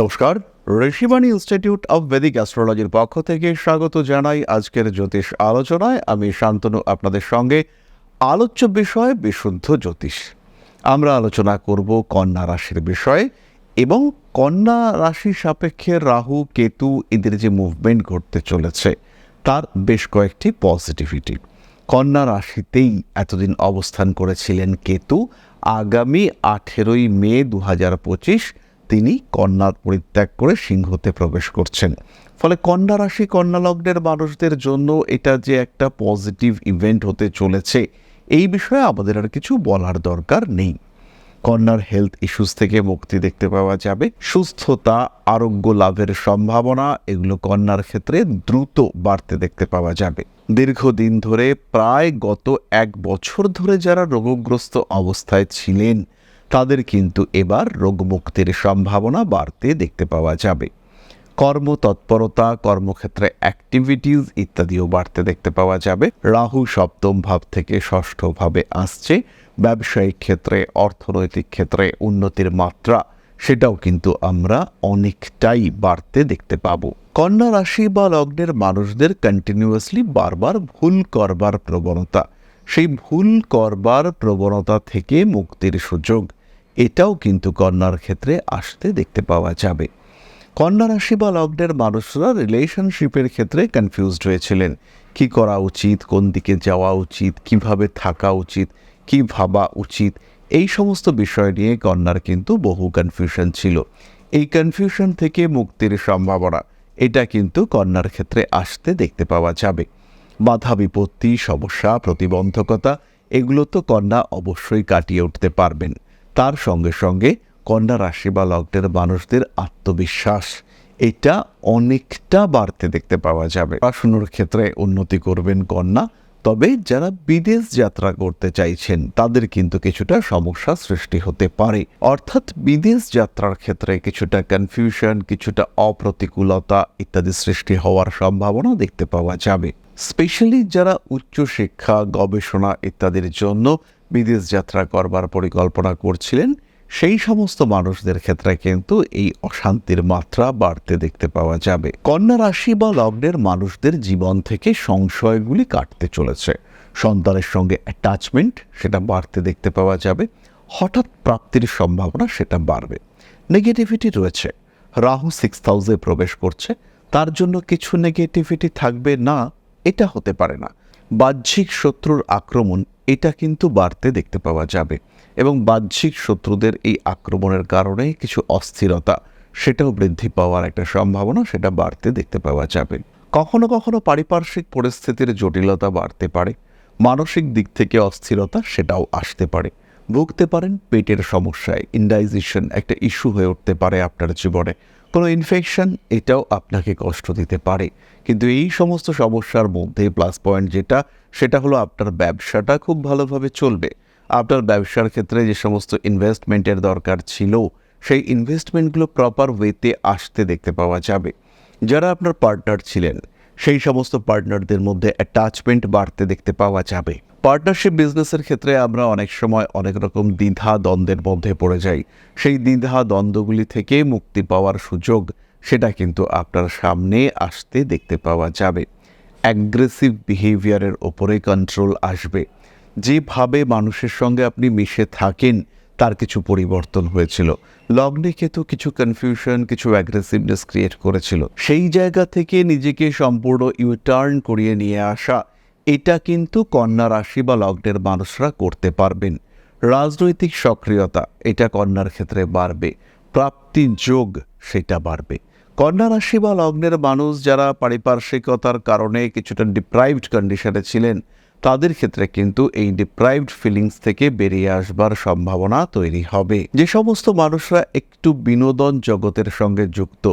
নমস্কার, Rishibani institute of বেদিক অ্যাস্ট্রোলজির পক্ষ থেকে স্বাগত জানাই আজকের জ্যোতিষ আলোচনায়। আমি শান্তনু, আপনাদের সঙ্গে আলোচ্য বিষয় বিশুদ্ধ জ্যোতিষ। আমরা আলোচনা করব কন্যা রাশির বিষয়ে এবং কন্যা রাশি সাপেক্ষে রাহু, কেতু এদের যে মুভমেন্ট ঘটতে চলেছে, তার বেশ কয়েকটি পজিটিভিটি কন্যা রাশিতেই এতদিন অবস্থান করেছিলেন কেতু। আগামী আঠেরোই মে দু হাজার পঁচিশ তিনি কন্যা পরিত্যাগ করে সিংহতে প্রবেশ করছেন। ফলে কন্যা রাশি, কন্যা লগ্নের মানুষদের জন্য এটা যে একটা পজিটিভ ইভেন্ট হতে চলেছে, এই বিষয়ে আমাদের আর কিছু বলার দরকার নেই। কন্যার হেলথ ইস্যুস থেকে মুক্তি দেখতে পাওয়া যাবে। সুস্থতা, আরোগ্য লাভের সম্ভাবনা, এগুলো কন্যার ক্ষেত্রে দ্রুত বাড়তে দেখতে পাওয়া যাবে। দীর্ঘদিন ধরে প্রায় গত এক বছর ধরে যারা রোগগ্রস্ত অবস্থায় ছিলেন তাদের কিন্তু এবার রোগমুক্তির সম্ভাবনা বাড়তে দেখতে পাওয়া যাবে। কর্মতৎপরতা কর্মক্ষেত্রে অ্যাক্টিভিটিস ইত্যাদিও বাড়তে দেখতে পাওয়া যাবে। রাহু সপ্তম ভাব থেকে ষষ্ঠ ভাবে আসছে। ব্যবসায়িক ক্ষেত্রে, অর্থনৈতিক ক্ষেত্রে উন্নতির মাত্রা, সেটাও কিন্তু আমরা অনেকটাই বাড়তে দেখতে পাবো। কন্যা রাশি বা লগ্নের মানুষদের কন্টিনিউয়াসলি বারবার ভুল করবার প্রবণতা সেই ভুল করবার প্রবণতা থেকে মুক্তির সুযোগ। এটাও কিন্তু কন্যার ক্ষেত্রে আসতে দেখতে পাওয়া যাবে। কন্যা রাশি বা লগ্নের মানুষরা রিলেশনশিপের ক্ষেত্রে কনফিউজড হয়েছিলেন। কি করা উচিত? কোন দিকে যাওয়া উচিত? কীভাবে থাকা উচিত? কি ভাবা উচিত? এই সমস্ত বিষয় নিয়ে কন্যার কিন্তু বহু কনফিউশন ছিল। এই কনফিউশন থেকে মুক্তির সম্ভাবনা, এটা কিন্তু কন্যার ক্ষেত্রে আসতে দেখতে পাওয়া যাবে। বাধা বিপত্তি, সমস্যা, প্রতিবন্ধকতা, এগুলো তো কন্যা অবশ্যই কাটিয়ে উঠতে পারবেন। তার সঙ্গে সঙ্গে কন্যা রাশি বা লগ্নের মানুষদের আত্মবিশ্বাস, এটা অনেকটা বাড়তে দেখতে পাওয়া যাবে। পড়াশুনোর ক্ষেত্রে উন্নতি করবেন কন্যা, তবে যারা বিদেশ যাত্রা করতে চাইছেন, তাদের কিন্তু কিছুটা সমস্যা সৃষ্টি হতে পারে। অর্থাৎ বিদেশ যাত্রার ক্ষেত্রে কিছুটা কনফিউশন কিছুটা অপ্রতিকূলতা ইত্যাদি সৃষ্টি হওয়ার সম্ভাবনা দেখতে পাওয়া যাবে। স্পেশালি যারা উচ্চশিক্ষা, গবেষণা ইত্যাদির জন্য বিদেশ যাত্রা করবার পরিকল্পনা করছিলেন, সেই সমস্ত মানুষদের ক্ষেত্রে কিন্তু এই অশান্তির মাত্রা বাড়তে দেখতে পাওয়া যাবে। কন্যা রাশি বা লগ্নের মানুষদের জীবন থেকে সংশয়গুলি কাটতে চলেছে। সন্তানের সঙ্গে অ্যাটাচমেন্ট সেটা বাড়তে দেখতে পাওয়া যাবে। হঠাৎ প্রাপ্তির সম্ভাবনা সেটা বাড়বে। নেগেটিভিটি রয়েছে। রাহু সিক্স হাউসে প্রবেশ করছে। তার জন্য কিছু নেগেটিভিটি থাকবে না। এটা হতে পারে না। বাহ্যিক শত্রুর আক্রমণ, এটা কিন্তু বাড়তে দেখতে পাওয়া যাবে। এবং বাহ্যিক শত্রুদের এই আক্রমণের কারণে কিছু অস্থিরতা, সেটাও বৃদ্ধি পাওয়ার একটা সম্ভাবনা, সেটা বাড়তে দেখতে পাওয়া যাবে। কখনো কখনো পারিপার্শ্বিক পরিস্থিতির জটিলতা বাড়তে পারে। মানসিক দিক থেকে অস্থিরতা, সেটাও আসতে পারে। ভুগতে পারেন পেটের সমস্যায় ইন্ডাইজেশন একটা ইস্যু হয়ে উঠতে পারে আপনার জীবনে। কোনো ইনফেকশন এটাও আপনাকে কষ্ট দিতে পারে। কিন্তু এই সমস্ত সমস্যার মধ্যে প্লাস পয়েন্ট যেটা, সেটা হলো আপনার ব্যবসাটা খুব ভালোভাবে চলবে। আপনার ব্যবসার ক্ষেত্রে যে সমস্ত ইনভেস্টমেন্টের দরকার ছিল, সেই ইনভেস্টমেন্টগুলো প্রপার ওয়েতে আসতে দেখতে পাওয়া যাবে। যারা আপনার পার্টনার ছিলেন সেই সমস্ত পার্টনারদের মধ্যে অ্যাটাচমেন্ট বাড়তে দেখতে পাওয়া যাবে। পার্টনারশিপ বিজনেসের ক্ষেত্রে আমরা অনেক সময় অনেক রকম দ্বিধা দ্বন্দ্বের মধ্যে পড়ে যাই। সেই দ্বিধা দ্বন্দ্বগুলি থেকে মুক্তি পাওয়ার সুযোগ, সেটা কিন্তু আপনার সামনে আসতে দেখতে পাওয়া যাবে। অ্যাগ্রেসিভ বিহেভিয়ারের ওপরে কন্ট্রোল আসবে। যেভাবে মানুষের সঙ্গে আপনি মিশে থাকেন তার কিছু পরিবর্তন হয়েছিল। লগ্নে কেতু কিছু কনফিউশন কিছু অ্যাগ্রেসিভনেস ক্রিয়েট করেছিল। সেই জায়গা থেকে নিজেকে সম্পূর্ণ ইউটার্ন করিয়ে নিয়ে আসা। এটা কিন্তু কন্যা রাশি বা লগ্নের মানুষরা করতে পারবেন। রাজনৈতিক সক্রিয়তা, এটা কন্যার ক্ষেত্রে বাড়বে। প্রাপ্তি যোগ, সেটা বাড়বে। কন্যা রাশি বা লগ্নের মানুষ যারা পারিপার্শ্বিকতার কারণে কিছুটা ডিপ্রাইভড কন্ডিশনে ছিলেন তাদের ক্ষেত্রে কিন্তু এই ডিপ্রাইভড ফিলিংস থেকে বেরিয়ে আসবার সম্ভাবনা তৈরি হবে। যে সমস্ত মানুষরা একটু বিনোদন জগতের সঙ্গে যুক্ত,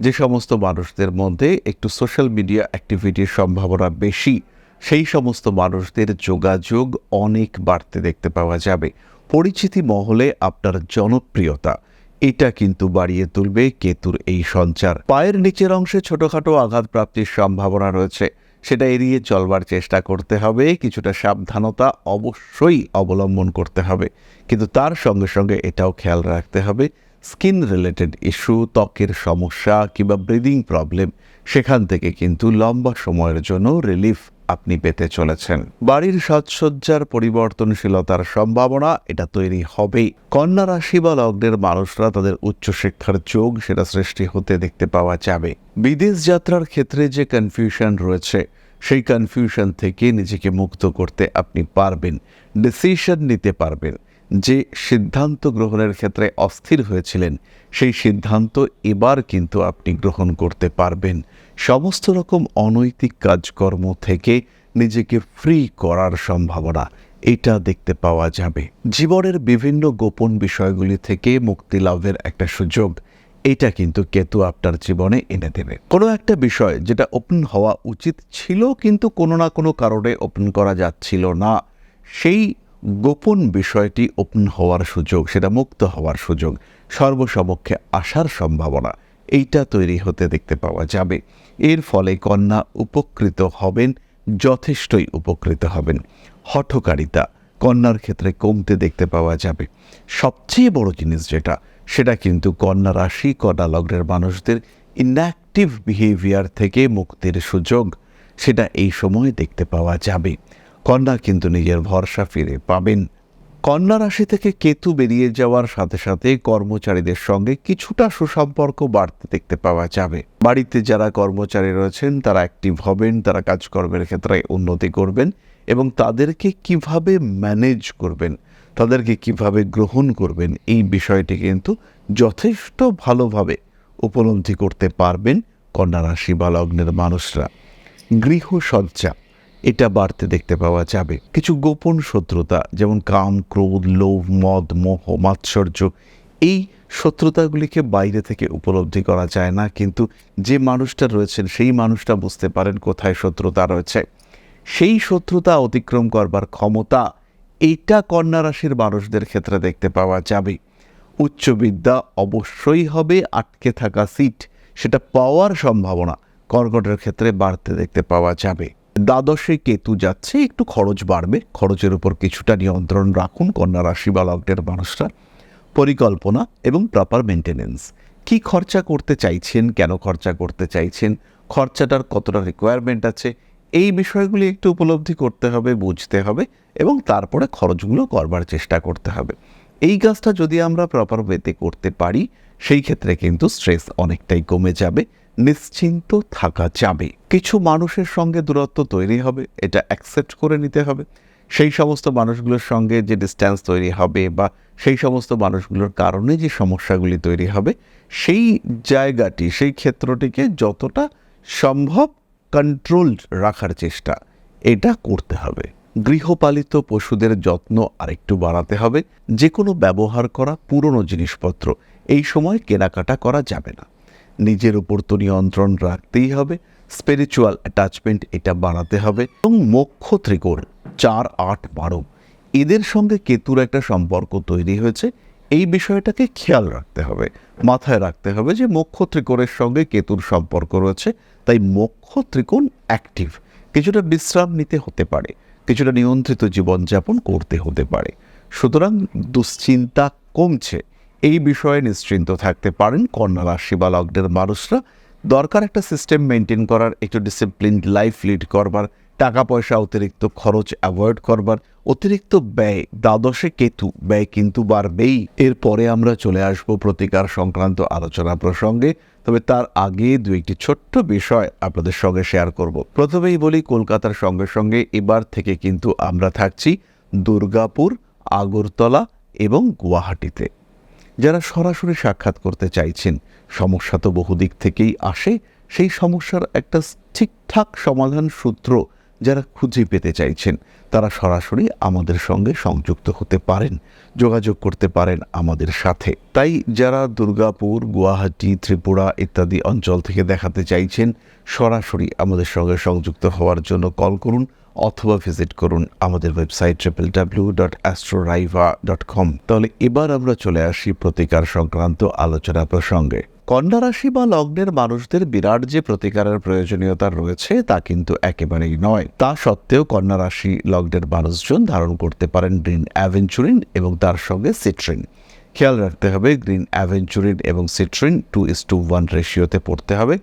যে সমস্ত মানুষদের মধ্যে একটু সোশ্যাল মিডিয়া অ্যাক্টিভিটির সম্ভাবনা বেশি, সেই সমস্ত মানুষদের যোগাযোগ অনেক বাড়তে দেখতে পাওয়া যাবে। পরিচিতি মহলে আপনার জনপ্রিয়তা, এটা কিন্তু বাড়িয়ে তুলবে কেতুর এই সঞ্চার। পায়ের নিচের অংশে ছোটখাটো আঘাত প্রাপ্তির সম্ভাবনা রয়েছে। সেটা এড়িয়ে চলবার চেষ্টা করতে হবে, কিছুটা সাবধানতা অবশ্যই অবলম্বন করতে হবে। কিন্তু তার সঙ্গে সঙ্গে এটাও খেয়াল রাখতে হবে, স্কিন রিলেটেড ইস্যু, ত্বকের সমস্যা কিংবা ব্রিদিং প্রবলেম, সেখান থেকে কিন্তু লম্বা সময়ের জন্য রিলিফ আপনি পেতে চলেছেন। বাড়ির সাজসজ্জার পরিবর্তনশীলতার সম্ভাবনা এটা তৈরি হবেই। কন্যা রাশি বা লগ্নের মানুষরা তাদের উচ্চশিক্ষার যোগ সেটা সৃষ্টি হতে দেখতে পাওয়া যাবে। বিদেশ যাত্রার ক্ষেত্রে যে কনফিউশন রয়েছে, সেই কনফিউশন থেকে নিজেকে মুক্ত করতে আপনি পারবেন ডিসিশন নিতে পারবেন। যে সিদ্ধান্ত গ্রহণের ক্ষেত্রে অস্থির হয়েছিলেন, সেই সিদ্ধান্ত এবার কিন্তু আপনি গ্রহণ করতে পারবেন। সমস্ত রকম অনৈতিক কাজকর্ম থেকে নিজেকে ফ্রি করার সম্ভাবনা, এটা দেখতে পাওয়া যাবে। জীবনের বিভিন্ন গোপন বিষয়গুলি থেকে মুক্তি লাভের একটা সুযোগ, এটা কিন্তু কেতু আপনার জীবনে এনে দেবে। কোনো একটা বিষয় যেটা ওপেন হওয়া উচিত ছিল, কিন্তু কোনো না কোনো কারণে ওপেন করা যাচ্ছিল না, সেই গোপন বিষয়টি ওপেন হওয়ার সুযোগ, সেটা মুক্ত হওয়ার সুযোগ, সর্বসমক্ষে আসার সম্ভাবনা, এইটা তৈরি হতে দেখতে পাওয়া যাবে। এর ফলে কন্যা উপকৃত হবেন, যথেষ্টই উপকৃত হবেন। হঠকারিতা কন্যার ক্ষেত্রে কমতে দেখতে পাওয়া যাবে। সবচেয়ে বড় জিনিস যেটা, সেটা কিন্তু কন্যা রাশি, কন্যা লগ্নের মানুষদের ইনঅ্যাক্টিভ বিহেভিয়ার থেকে মুক্তির সুযোগ, সেটা এই সময় দেখতে পাওয়া যাবে। কন্যা কিন্তু নিজের ভরসা ফিরে পাবেন। কন্যা রাশি থেকে কেতু বেরিয়ে যাওয়ার সাথে সাথে কর্মচারীদের সঙ্গে কিছুটা সুসম্পর্ক বাড়তে দেখতে পাওয়া যাবে। বাড়িতে যারা কর্মচারী রয়েছেন, তারা অ্যাক্টিভ হবেন, তারা কাজকর্মের ক্ষেত্রে উন্নতি করবেন এবং তাদেরকে কীভাবে ম্যানেজ করবেন, তাদেরকে কীভাবে গ্রহণ করবেন, এই বিষয়টি কিন্তু যথেষ্ট ভালোভাবে উপলব্ধি করতে পারবেন কন্যা রাশি বা লগ্নের মানুষরা। গৃহসজ্জা এটা বাড়তে দেখতে পাওয়া যাবে। কিছু গোপন শত্রুতা, যেমন কাম, ক্রোধ, লোভ, মদ, মোহ, মাৎসর্য, এই শত্রুতাগুলিকে বাইরে থেকে উপলব্ধি করা যায় না, কিন্তু যে মানুষটা রয়েছেন, সেই মানুষটা বুঝতে পারেন কোথায় শত্রুতা রয়েছে। সেই শত্রুতা অতিক্রম করবার ক্ষমতা, এইটা কন্যা রাশির মানুষদের ক্ষেত্রে দেখতে পাওয়া যাবে। উচ্চবিদ্যা অবশ্যই হবে, আটকে থাকা সিট, সেটা পাওয়ার সম্ভাবনা, কর্কটের ক্ষেত্রে বাড়তে দেখতে পাওয়া যাবে। দ্বাদশে কেতু যাচ্ছে, একটু খরচ বাড়বে। খরচের উপর কিছুটা নিয়ন্ত্রণ রাখুন কন্যা রাশি বা লগ্নের মানুষরা। পরিকল্পনা এবং প্রপার মেনটেনেন্স কি খরচা করতে চাইছেন, কেন খরচা করতে চাইছেন, খরচাটার কতটা রিকোয়ারমেন্ট আছে, এই বিষয়গুলি একটু উপলব্ধি করতে হবে, বুঝতে হবে এবং তারপরে খরচগুলো করবার চেষ্টা করতে হবে। এই কাজটা যদি আমরা প্রপার ওয়েতে করতে পারি, সেই ক্ষেত্রে কিন্তু স্ট্রেস অনেকটাই কমে যাবে। নিশ্চিন্ত থাকা যাবে। কিছু মানুষের সঙ্গে দূরত্ব তৈরি হবে, এটা অ্যাকসেপ্ট করে নিতে হবে। সেই সমস্ত মানুষগুলোর সঙ্গে যে ডিস্ট্যান্স তৈরি হবে বা সেই সমস্ত মানুষগুলোর কারণে যে সমস্যাগুলি তৈরি হবে, সেই জায়গাটি, সেই ক্ষেত্রটিকে যতটা সম্ভব কন্ট্রোলড রাখার চেষ্টা, এটা করতে হবে। গৃহপালিত পশুদের যত্ন আরেকটু বাড়াতে হবে। যে কোনো ব্যবহার করা পুরনো জিনিসপত্র, এই সময় কেনাকাটা করা যাবে না। নিজের উপর তো নিয়ন্ত্রণ রাখতেই হবে। স্পিরিচুয়াল অ্যাটাচমেন্ট এটা বাড়াতে হবে। এবং মোক্ষ ত্রিকোণ, চার, আট, বারো, এদের সঙ্গে কেতুর একটা সম্পর্ক তৈরি হয়েছে। এই বিষয়টাকে খেয়াল রাখতে হবে। মাথায় রাখতে হবে যে মোক্ষ ত্রিকোণের সঙ্গে কেতুর সম্পর্ক রয়েছে, তাই মোক্ষ ত্রিকোণ অ্যাক্টিভ কিছুটা বিশ্রাম নিতে হতে পারে, কিছুটা নিয়ন্ত্রিত জীবনযাপন করতে হতে পারে। সুতরাং দুশ্চিন্তা কমছে। এই বিষয়ে নিশ্চিন্ত থাকতে পারেন কন্যা রাশি বা লগ্নের মানুষরা। দরকার একটা সিস্টেম মেনটেন করার, একটু ডিসিপ্লিন লাইফ লিড করবার টাকা পয়সা অতিরিক্ত খরচ অ্যাভয়েড করবার, অতিরিক্ত ব্যয়, দ্বাদশে কেতু, ব্যয় কিন্তু বাড়বেই। এরপরে আমরা চলে আসব প্রতিকার সংক্রান্ত আলোচনা প্রসঙ্গে, তবে তার আগে দু একটি ছোট্ট বিষয় আপনাদের সঙ্গে শেয়ার করব। প্রথমেই বলি, কলকাতার সঙ্গে সঙ্গে এবার থেকে কিন্তু আমরা থাকছি দুর্গাপুর, আগরতলা এবং গুয়াহাটিতে। যারা সরাসরি সাক্ষাৎ করতে চাইছেন, সমস্যা তো বহুদিক থেকেই আসে, সেই সমস্যার একটা ঠিকঠাক সমাধান সূত্র যারা খুঁজে পেতে চাইছেন, তারা সরাসরি আমাদের সঙ্গে সংযুক্ত হতে পারেন, যোগাযোগ করতে পারেন আমাদের সাথে। তাই যারা দুর্গাপুর, গুয়াহাটি, ত্রিপুরা ইত্যাদি অঞ্চল থেকে দেখাতে চাইছেন, সরাসরি আমাদের সঙ্গে সংযুক্ত হওয়ার জন্য কল করুন অথবা ভিজিট করুন আমাদের website triple W dot Astroriva dot com তাহলে এবার আমরা চলে আসি প্রতিকার সংক্রান্ত আলোচনা প্রসঙ্গে। কন্যা রাশি বা লগ্নের মানুষদের বিরাট যে প্রতিকারের প্রয়োজনীয়তা রয়েছে তা কিন্তু একেবারেই নয়। তা সত্ত্বেও কন্যা রাশি লগ্নের মানুষজন ধারণ করতে পারেন ড্রিন অ্যাভেঞ্চুরিন এবং তার সঙ্গে সিট্রিন। খেয়াল রাখতে হবে, গ্রিন অ্যাভেঞ্চুরিন এবং citrine two is to one রেশিওতে পড়তে হবে।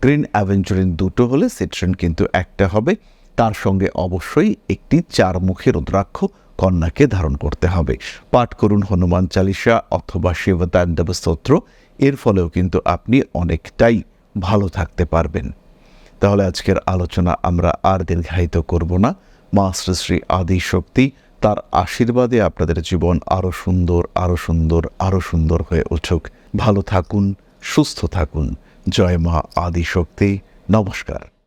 গ্রিন অ্যাভেঞ্চুরিন দুটো হলে সিট্রিন কিন্তু একটা হবে। তার সঙ্গে অবশ্যই একটি চারমুখী রুদ্রাক্ষ কন্যাকে ধারণ করতে হবে। পাঠ করুন হনুমান চালিসা অথবা শিবতাণ্ডব স্তোত্র। এর ফলেও কিন্তু আপনি অনেকটাই ভালো থাকতে পারবেন। তাহলে আজকের আলোচনা আমরা আর দীর্ঘায়িত করব না। মা শ্রী আদি শক্তি তার আশীর্বাদে আপনাদের জীবন আরও সুন্দর আরও সুন্দর আরও সুন্দর হয়ে উঠুক। ভালো থাকুন, সুস্থ থাকুন। জয় মা আদি শক্তি। নমস্কার।